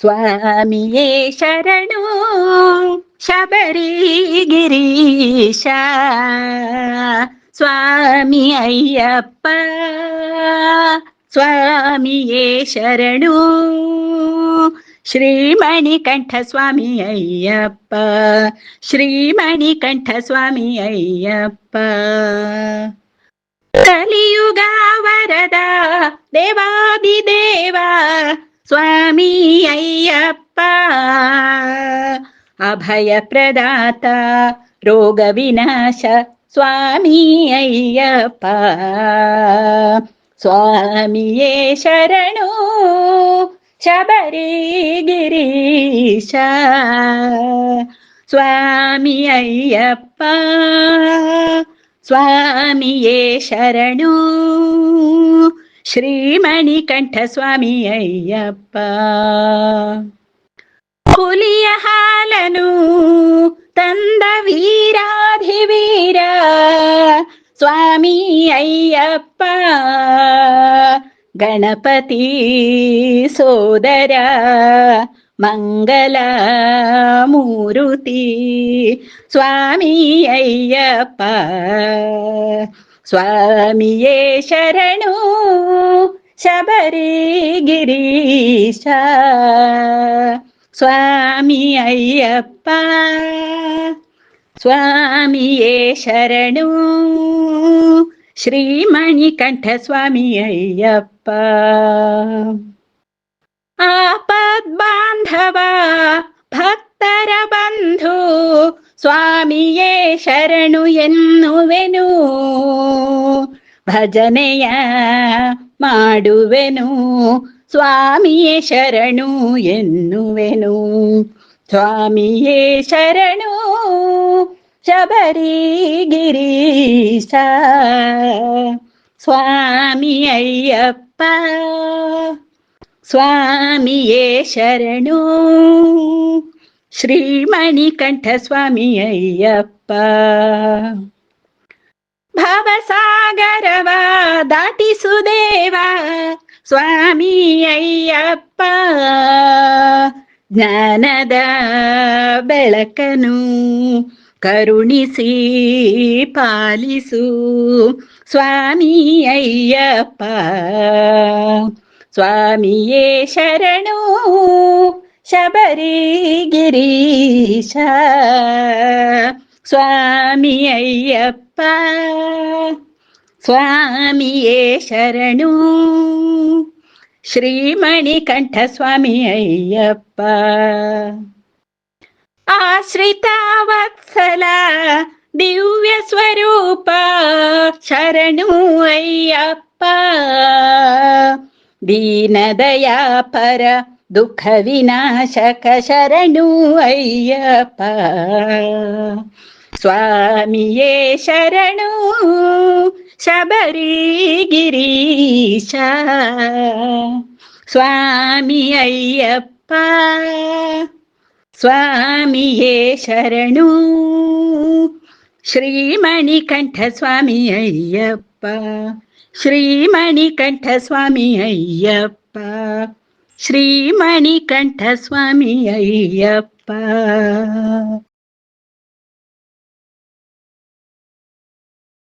ಸ್ವಾಮಿಯೇ ಶರಣು ಶಬರಿ ಗಿರೀಶ ಸ್ವಾಮಿ ಅಯ್ಯಪ್ಪ ಸ್ವಾಮಿಯೇ ಶರಣು ಶ್ರೀಮಣಿಕಂಠ ಸ್ವಾಮಿ ಅಯ್ಯಪ್ಪ ಶ್ರೀಮಣಿಕಂಠ ಸ್ವಾಮಿ ಅಯ್ಯಪ್ಪ ಕಲಿಯುಗ ವರದ ದೇವಾದಿದೇವಾ స్వామి అయ్యప్ప అభయప్రదాత రోగ వినాశ స్వామి అయ్యప్ప స్వామియే శరణు శబరి గిరీశ స్వామి అయ్యప్ప స్వామియే శరణు ശ്രീമണികണ്ഠസ്വാമി അയ്യപ്പ പുലിയഹാലനു തന്ത വീരാധിവീര സ്വാമി അയ്യപ്പ ഗണപതി സോദര മംഗള മൂരുതി സ്വാമി അയ്യപ്പ स्वामिये शरणु शबरी गिरीश स्वामी अय्यप्पा स्वामिये शरणु श्रीमणिकण्ठ स्वामी अय्यप्पा आपद्बान्धवा भक्तर बन्धु स्वामिये ಶರಣು ಎನ್ನುವೆನು ಭಜನೆಯ ಮಾಡುವೆನು ಸ್ವಾಮಿಯೇ ಶರಣು ಎನ್ನುವೆನು ಸ್ವಾಮಿಯೇ ಶರಣು ശബരിഗിരീശ സ്വാമി അയ്യപ്പ സ്വാമിയേ ശരണു ಸ್ವಾಮಿ ಅಯ್ಯಪ್ಪ ಭವಸಾಗರವ ದಾಟಿಸುದೇವ ಸ್ವಾಮಿ ಅಯ್ಯಪ್ಪ ಜ್ಞಾನದ ಬೆಳಕನು ಕರುಣಿಸಿ ಪಾಲಿಸು ಸ್ವಾಮಿ ಅಯ್ಯಪ್ಪ ಸ್ವಾಮಿಯೇ ಶರಣು ശബരീഗിരീശ സ്വാമി അയ്യപ്പ സ്വാമിയേ ശരണു ശ്രീമണികണ്ഠസ്വാമി അയ്യപ്പ ആശ്രിതാവത്സല ദിവ്യസ്വരൂപ ശരണു അയ്യപ്പ ദീനദയാ പര దుఃఖ వినాశక శరణు అయ్యప్ప స్వామియే శరణు శబరిగిరీశ స్వామి అయ్యప్ప స్వామియే శరణు శ్రీమణికంఠ స్వామి అయ్యప్ప శ్రీమణికంఠ స్వామి అయ్యప్ప ಶ್ರೀಮಣಿಕಂಠ ಸ್ವಾಮಿ ಅಯ್ಯಪ್ಪ